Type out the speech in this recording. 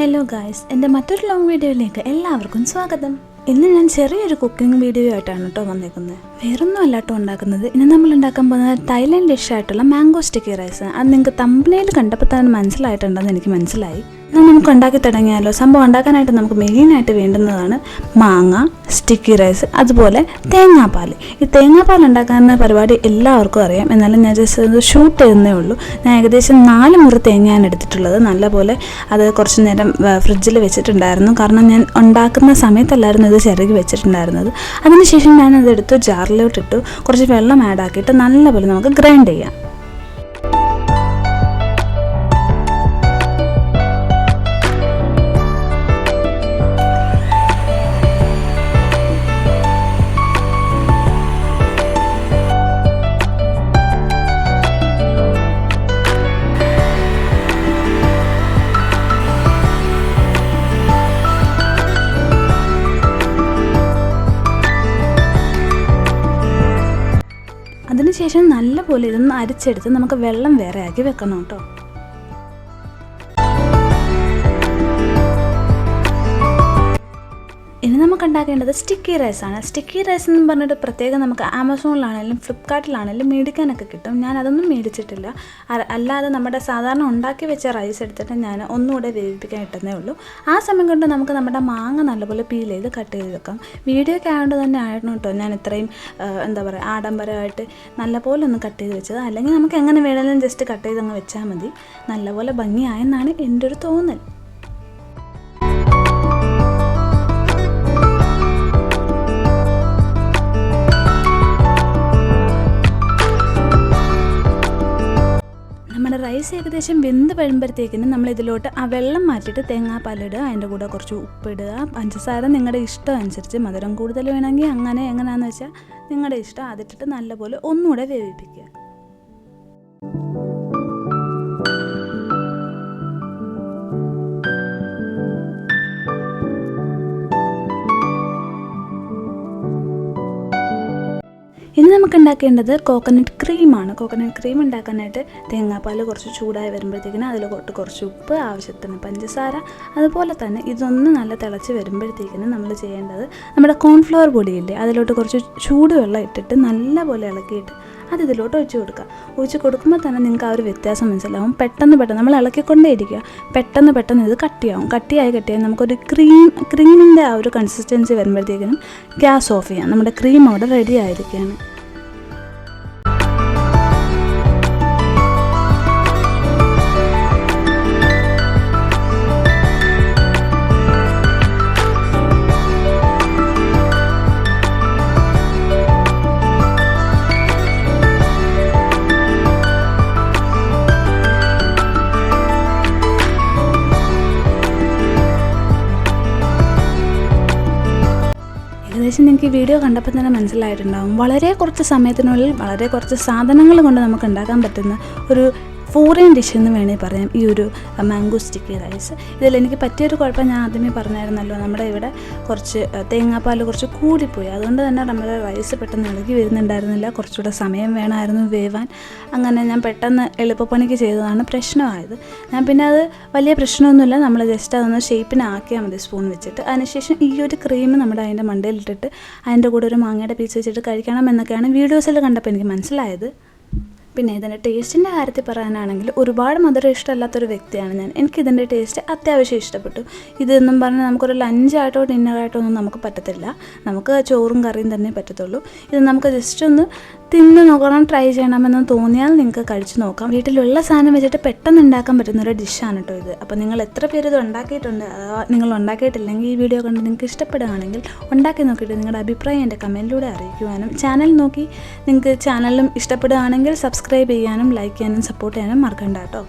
Hello guys എന്റെ മറ്റൊരു long വീഡിയോയിലേക്ക് എല്ലാവർക്കും സ്വാഗതം. ഇന്ന് ഞാൻ ചെറിയൊരു കുക്കിംഗ് വീഡിയോ ആയിട്ടാണ് കേട്ടോ വന്നിരിക്കുന്നത്. വേറൊന്നും അല്ല കേട്ടോ ഉണ്ടാക്കുന്നത്. ഇനി നമ്മൾ ഉണ്ടാക്കാൻ പോകുന്നത് ഡിഷ് ആയിട്ടുള്ള മാംഗോ സ്റ്റിക്കി റൈസ് അത് നിങ്ങൾക്ക് തമ്പനയിൽ കണ്ടപ്പോൾ തന്നെ മനസ്സിലായിട്ടുണ്ടെന്ന് എനിക്ക് മനസ്സിലായി. എന്നാൽ നമുക്ക് ഉണ്ടാക്കി തുടങ്ങിയാലോ? സംഭവം ഉണ്ടാക്കാനായിട്ട് നമുക്ക് മെയിനായിട്ട് വേണ്ടുന്നതാണ് മാങ്ങ സ്റ്റിക്കി റൈസ് അതുപോലെ തേങ്ങാപ്പാൽ ഈ തേങ്ങാപ്പാൽ ഉണ്ടാക്കാവുന്ന പരിപാടി എല്ലാവർക്കും അറിയാം. എന്നാലും ഞാൻ ജസ്റ്റ് അത് ഷൂട്ട് ചെയ്യുന്നേ ഉള്ളൂ. ഞാൻ ഏകദേശം നാല് മുറി തേങ്ങയാണ് എടുത്തിട്ടുള്ളത്. നല്ലപോലെ അത് കുറച്ച് നേരം ഫ്രിഡ്ജിൽ വെച്ചിട്ടുണ്ടായിരുന്നു. കാരണം ഞാൻ ഉണ്ടാക്കുന്ന സമയത്തല്ലായിരുന്നു ഇത് ചിരകി വെച്ചിട്ടുണ്ടായിരുന്നത്. അതിനുശേഷം ഞാനത് എടുത്ത് ജാറിലോട്ടിട്ടു കുറച്ച് വെള്ളം ആഡ് ആക്കിയിട്ട് നല്ലപോലെ നമുക്ക് ഗ്രൈൻഡ് ചെയ്യാം. അതിനുശേഷം നല്ലപോലെ ഇതൊന്ന് അരിച്ചെടുത്ത് നമുക്ക് വെള്ളം വേറെ ആക്കി വെക്കണം കേട്ടോ. നമുക്ക് ഉണ്ടാക്കേണ്ടത് സ്റ്റിക്കി റൈസ് ആണ്. സ്റ്റിക്കി റൈസ് എന്ന് പറഞ്ഞിട്ട് പ്രത്യേകം നമുക്ക് ആമസോണിലാണെങ്കിലും ഫ്ലിപ്കാർട്ടിലാണെങ്കിലും മേടിക്കാനൊക്കെ കിട്ടും. ഞാൻ അതൊന്നും മേടിച്ചിട്ടില്ല. അല്ലാതെ നമ്മുടെ സാധാരണ ഉണ്ടാക്കി വെച്ച റൈസ് എടുത്തിട്ട് ഞാൻ ഒന്നുകൂടെ വേവിപ്പിക്കാൻ ഇട്ടുന്നേ ഉള്ളൂ. ആ സമയം കൊണ്ട് നമുക്ക് നമ്മുടെ മാങ്ങ നല്ലപോലെ പീൽ ചെയ്ത് കട്ട് ചെയ്ത് വെക്കാം. വീഡിയോ ഒക്കെ ആയതുകൊണ്ട് തന്നെ ആയിരുന്നു കേട്ടോ ഞാൻ ഇത്രയും എന്താ പറയുക ആഡംബരമായിട്ട് നല്ലപോലെ ഒന്ന് കട്ട് ചെയ്ത് വെച്ചത്. അല്ലെങ്കിൽ നമുക്ക് എങ്ങനെ വേണമെങ്കിലും ജസ്റ്റ് കട്ട് ചെയ്ത് അങ്ങ് വെച്ചാൽ മതി. നല്ലപോലെ ഭംഗിയായെന്നാണ് എന്റെ ഒരു തോന്നൽ. ഏകദേശം വെന്ത് വരുമ്പോഴത്തേക്കിന് നമ്മൾ ഇതിലോട്ട് ആ വെള്ളം മാറ്റിയിട്ട് തേങ്ങാപ്പാലിടുക അതിന്റെ കൂടെ കുറച്ച് ഉപ്പിടുക പഞ്ചസാര നിങ്ങളുടെ ഇഷ്ടം അനുസരിച്ച് മധുരം കൂടുതൽ വേണമെങ്കിൽ അങ്ങനെ എങ്ങനെയാണെന്ന് വെച്ചാൽ നിങ്ങളുടെ ഇഷ്ടം അതിട്ടിട്ട് നല്ലപോലെ ഒന്നുകൂടെ വേവിപ്പിക്കുക. നമുക്ക് ഉണ്ടാക്കേണ്ടത് കോക്കനട്ട് ക്രീമാണ് കോക്കനട്ട് ക്രീം ഉണ്ടാക്കാനായിട്ട് തേങ്ങാപ്പാൽ കുറച്ച് ചൂടായി വരുമ്പോഴത്തേക്കിന് കൊട്ട് കുറച്ച് ഉപ്പ് ആവശ്യത്തിന് പഞ്ചസാര അതുപോലെ തന്നെ ഇതൊന്ന് നല്ല തിളച്ച് വരുമ്പോഴത്തേക്കിന് നമ്മൾ ചെയ്യേണ്ടത് നമ്മുടെ കോൺഫ്ലവർ പൊടിയില്ലേ അതിലോട്ട് കുറച്ച് ചൂടുവെള്ളം ഇട്ടിട്ട് നല്ലപോലെ ഇളക്കിയിട്ട് അത് ഇതിലോട്ട് ഒഴിച്ച് കൊടുക്കുക. ഒഴിച്ച് കൊടുക്കുമ്പോൾ തന്നെ നിങ്ങൾക്ക് ആ ഒരു വ്യത്യാസം മനസ്സിലാവും. പെട്ടെന്ന് പെട്ടെന്ന് നമ്മൾ ഇളക്കിക്കൊണ്ടേ ഇരിക്കുക. പെട്ടെന്ന് പെട്ടെന്ന് ഇത് കട്ടിയാവും. കട്ടിയായി കട്ടിയായി നമുക്കൊരു ക്രീം ക്രീമിന്റെ ആ ഒരു കൺസിസ്റ്റൻസി വരുമ്പോഴത്തേക്കിനും ഗ്യാസ് ഓഫ് ചെയ്യാം. നമ്മുടെ ക്രീം അവിടെ റെഡി ആയിരിക്കുകയാണ്. ഏകദേശം നിങ്ങൾക്ക് വീഡിയോ കണ്ടപ്പോൾ തന്നെ മനസ്സിലായിട്ടുണ്ടാകും വളരെ കുറച്ച് സമയത്തിനുള്ളിൽ വളരെ കുറച്ച് സാധനങ്ങൾ കൊണ്ട് നമുക്ക് ഉണ്ടാക്കാൻ പറ്റുന്ന ഒരു ഫോറിൻ ഡിഷ് എന്ന് വേണമെങ്കിൽ പറയാം. ഈ ഒരു മാംഗോ സ്റ്റിക്കി റൈസ് ഇതിൽ എനിക്ക് പറ്റിയൊരു കുഴപ്പം ഞാൻ ആദ്യമേ പറഞ്ഞായിരുന്നല്ലോ. നമ്മുടെ ഇവിടെ കുറച്ച് തേങ്ങാപ്പാൽ കുറച്ച് കൂടിപ്പോയി. അതുകൊണ്ട് തന്നെ നമ്മുടെ റൈസ് പെട്ടെന്ന് ഇളകി വരുന്നുണ്ടായിരുന്നില്ല. കുറച്ചുകൂടെ സമയം വേണമായിരുന്നു വേവാൻ. അങ്ങനെ ഞാൻ പെട്ടെന്ന് എളുപ്പപ്പണിക്ക് ചെയ്തതാണ് പ്രശ്നമായത്. ഞാൻ പിന്നെ അത് വലിയ പ്രശ്നമൊന്നുമില്ല. നമ്മൾ ജസ്റ്റ് അതൊന്ന് ഷേപ്പിനാക്കിയാൽ മതി സ്പൂൺ വെച്ചിട്ട്. അതിനുശേഷം ഈ ഒരു ക്രീം നമ്മുടെ അതിന്റെ മണ്ടയിലിട്ടിട്ട് അതിന്റെ കൂടെ ഒരു മാങ്ങയുടെ പീസ് വെച്ചിട്ട് കഴിക്കണം എന്നൊക്കെയാണ് വീഡിയോസിൽ കണ്ടപ്പോൾ എനിക്ക് മനസ്സിലായത്. പിന്നെ ഇതിന്റെ ടേസ്റ്റിന്റെ കാര്യത്തിൽ പറയാനാണെങ്കിൽ ഒരുപാട് മധുരം ഇഷ്ടമല്ലാത്തൊരു വ്യക്തിയാണ് ഞാൻ. എനിക്ക് ഇതിന്റെ ടേസ്റ്റ് അത്യാവശ്യം ഇഷ്ടപ്പെട്ടു. ഇതെന്നും പറഞ്ഞാൽ നമുക്കൊരു ലഞ്ചായിട്ടോ ഡിന്നറായിട്ടോ ഒന്നും നമുക്ക് പറ്റത്തില്ല. നമുക്ക് ചോറും കറിയും തന്നെ പറ്റത്തുള്ളൂ. ഇത് നമുക്ക് ജസ്റ്റ് ഒന്ന് തിന്ന് നോക്കണം ട്രൈ ചെയ്യണമെന്ന് തോന്നിയാൽ നിങ്ങൾക്ക് കഴിച്ചു നോക്കാം. വീട്ടിലുള്ള സാധനം വെച്ചിട്ട് പെട്ടെന്ന് ഉണ്ടാക്കാൻ പറ്റുന്ന ഒരു ഡിഷാണ് കേട്ടോ ഇത്. അപ്പോൾ നിങ്ങൾ എത്ര പേര് ഇത് ഉണ്ടാക്കിയിട്ടുണ്ട് അഥവാ നിങ്ങൾ ഉണ്ടാക്കിയിട്ടില്ലെങ്കിൽ ഈ വീഡിയോ കണ്ട് നിങ്ങൾക്ക് ഇഷ്ടപ്പെടുകയാണെങ്കിൽ ഉണ്ടാക്കി നോക്കിയിട്ട് നിങ്ങളുടെ അഭിപ്രായം എന്റെ കമന്റിലൂടെ അറിയിക്കുവാനും. ചാനൽ നോക്കി നിങ്ങൾക്ക് ചാനലും ഇഷ്ടപ്പെടുകയാണെങ്കിൽ സബ്സ്ക്രൈബ് ചെയ്യാനും ലൈക്ക് ചെയ്യാനും സപ്പോർട്ട് ചെയ്യാനും മറക്കണ്ട കേട്ടോ.